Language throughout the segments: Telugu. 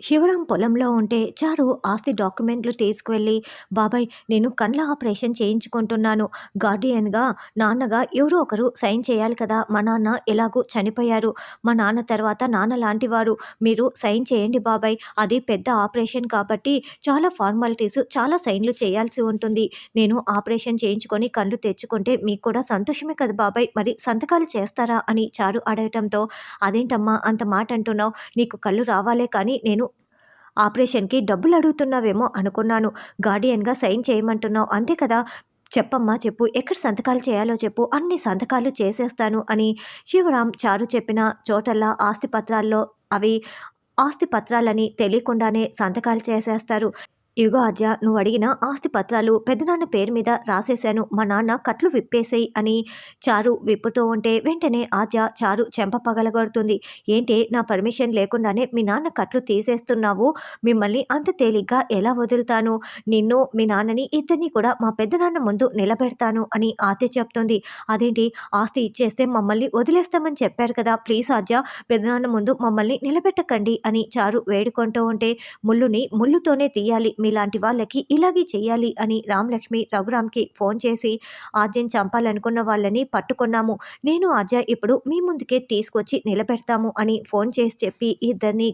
శివరాం పొలంలో ఉంటే చారు ఆస్తి డాక్యుమెంట్లు తీసుకువెళ్ళి బాబాయ్ నేను కండ్ల ఆపరేషన్ చేయించుకుంటున్నాను. గార్డియన్గా నాన్నగా ఎవరో ఒకరు సైన్ చేయాలి కదా. మా నాన్న ఎలాగూ చనిపోయారు. మా నాన్న తర్వాత నాన్న లాంటివారు. మీరు సైన్ చేయండి బాబాయ్. అది పెద్ద ఆపరేషన్ కాబట్టి చాలా ఫార్మాలిటీస్ చాలా సైన్లు చేయాల్సి ఉంటుంది. నేను ఆపరేషన్ చేయించుకొని కళ్ళు తెచ్చుకుంటే మీకు కూడా సంతోషమే కదా బాబాయ్. మరి సంతకాలు చేస్తారా? అని చారు అడగటంతో అదేంటమ్మా అంత మాట అంటున్నావు. నీకు కళ్ళు రావాలే కానీ నేను ఆపరేషన్కి డబ్బులు అడుగుతున్నావేమో అనుకున్నాను. గార్డియన్గా సైన్ చేయమంటున్నావు. అంతే కదా? చెప్పమ్మా చెప్పు. ఎక్కడ సంతకాలు చేయాలో చెప్పు. అన్ని సంతకాలు చేసేస్తాను అని శివరాం చారు చెప్పిన చోటల్లా ఆస్తి పత్రాల్లో అవి ఆస్తి పత్రాలని తెలియకుండానే సంతకాలు చేసేస్తారు. ఇదిగో అజ్జ నువ్వు అడిగిన ఆస్తి పత్రాలు పెద్దనాన్న పేరు మీద రాసేశాను. మా నాన్న కట్లు విప్పేసేయి అని చారు విప్పుతూ ఉంటే వెంటనే ఆజ్య చారు చెంప పగలగొడుతుంది. ఏంటి నా పర్మిషన్ లేకుండానే మీ నాన్న కట్లు తీసేస్తున్నావు? మిమ్మల్ని అంత తేలిగ్గా ఎలా వదులుతాను? నిన్ను మీ నాన్నని ఇద్దరిని కూడా మా పెద్దనాన్న ముందు నిలబెడతాను అని ఆద్య చెప్తుంది. అదేంటి? ఆస్తి ఇచ్చేస్తే మమ్మల్ని వదిలేస్తామని చెప్పారు కదా. ప్లీజ్ ఆద్య పెద్దనాన్న ముందు మమ్మల్ని నిలబెట్టకండి అని చారు వేడుకుంటూ ఉంటే ముళ్ళుని ముళ్ళుతోనే తీయాలి. మీలాంటి వాళ్ళకి ఇలాగే చేయాలి అని రామలక్ష్మి రఘురామ్కి ఫోన్ చేసి ఆద్యం చంపాలనుకున్న వాళ్ళని పట్టుకున్నాము. నేను ఆద్య ఇప్పుడు మీ ముందుకే తీసుకొచ్చి నిలబెడతాము అని ఫోన్ చేసి చెప్పి ఇద్దరిని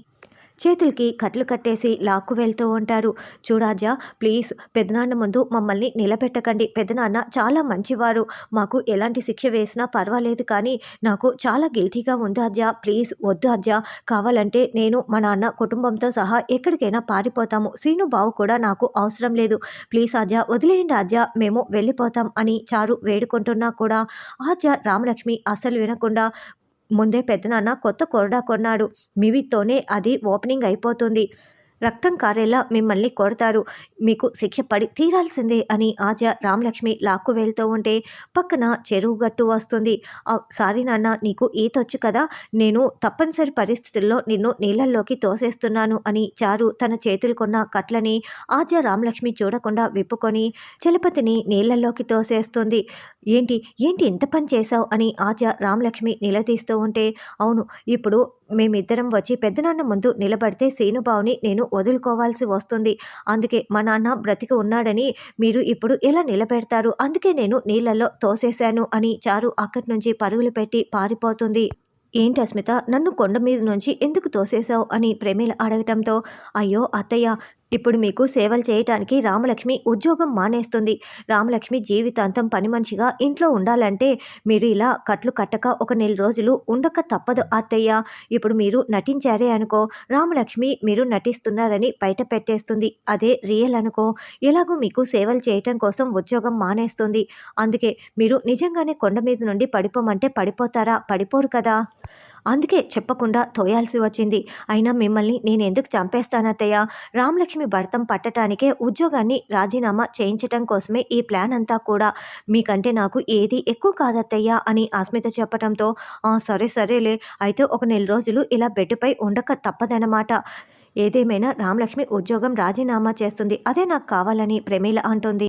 చేతులకి కట్లు కట్టేసి లాక్కు వెళ్తూ ఉంటారు. చూడాజా ప్లీజ్ పెదనాన్న ముందు మమ్మల్ని నిలబెట్టకండి. పెదనాన్న చాలా మంచివారు. మాకు ఎలాంటి శిక్ష వేసినా పర్వాలేదు కానీ నాకు చాలా గిల్టీగా ఉంది అజ్జా ప్లీజ్ వద్దు అజ్జా కావాలంటే నేను మా నాన్న కుటుంబంతో సహా ఎక్కడికైనా పారిపోతాము. సీను బావు కూడా నాకు అవసరం లేదు. ప్లీజ్ అజ్జా వదిలేయండి అజ్జా మేము వెళ్ళిపోతాం అని చారు వేడుకుంటున్నా కూడా. ఆజ్జా రామలక్ష్మి అస్సలు వినకుండా ముందే పెద్దనాన్న కొత్త కొరడా కొన్నాడు. మివితోనే అది ఓపెనింగ్ అయిపోతుంది. రక్తం కారేలా మిమ్మల్ని కొడతారు మీకు శిక్ష పడి తీరాల్సిందే అని ఆజ రామలక్ష్మి లాక్కు వెళ్తూ ఉంటే పక్కన చెరువు గట్టు వస్తుంది. సారీ నాన్న నీకు ఈతొచ్చు కదా. నేను తప్పనిసరి పరిస్థితుల్లో నిన్ను నీళ్ళల్లోకి తోసేస్తున్నాను అని చారు తన చేతులు కొన్న కట్లని ఆజ రామలక్ష్మి చూడకుండా విప్పుకొని చలపతిని నీళ్ళల్లోకి తోసేస్తుంది. ఏంటి ఏంటి ఇంత పని చేశావు? అని ఆజ రామలక్ష్మి నిలదీస్తూ ఉంటే అవును ఇప్పుడు మేమిద్దరం వచ్చి పెద్దనాన్న ముందు నిలబడితే సీనుబావుని నేను వదులుకోవాల్సి వస్తుంది. అందుకే మా నాన్న బ్రతికి ఉన్నాడని మీరు ఇప్పుడు ఎలా నిలబెడతారు? అందుకే నేను నీళ్ళల్లో తోసేశాను అని చారు అక్కడి నుంచి పరుగులు పెట్టి పారిపోతుంది. ఏంటి అస్మిత? నన్ను కొండ మీద నుంచి ఎందుకు తోసేశావు? అని ప్రేమిల అడగటంతో అయ్యో అత్తయ్య ఇప్పుడు మీకు సేవలు చేయటానికి రామలక్ష్మి ఉద్యోగం మానేస్తుంది. రామలక్ష్మి జీవితాంతం పని మనిషిగా ఇంట్లో ఉండాలంటే మీరు ఇలా కట్లు కట్టక ఒక నెల రోజులు ఉండక తప్పదు అత్తయ్య. ఇప్పుడు మీరు నటించారే అనుకో రామలక్ష్మి మీరు నటిస్తున్నారని బయట పెట్టేస్తుంది. అదే రియల్ అనుకో ఎలాగో మీకు సేవలు చేయటం కోసం ఉద్యోగం మానేస్తుంది. అందుకే మీరు నిజంగానే కొండ మీద నుండి పడిపోమంటే పడిపోతారా? పడిపోరు కదా. అందుకే చెప్పకుండా తోయాల్సి వచ్చింది. అయినా మిమ్మల్ని నేను ఎందుకు చంపేస్తానత్తయ్య? రామలక్ష్మి భర్తం పట్టడానికే ఉద్యోగాన్ని రాజీనామా చేయించటం కోసమే ఈ ప్లాన్ అంతా కూడా. మీకంటే నాకు ఏది ఎక్కువ కాదత్తయ్య అని ఆస్మిత చెప్పడంతో సరే సరేలే. అయితే ఒక నెల రోజులు ఇలా బెడ్పై ఉండక తప్పదనమాట ఏదేమైనా రామలక్ష్మి ఉద్యోగం రాజీనామా చేస్తుంది. అదే నాకు కావాలని ప్రమీల అంటుంది.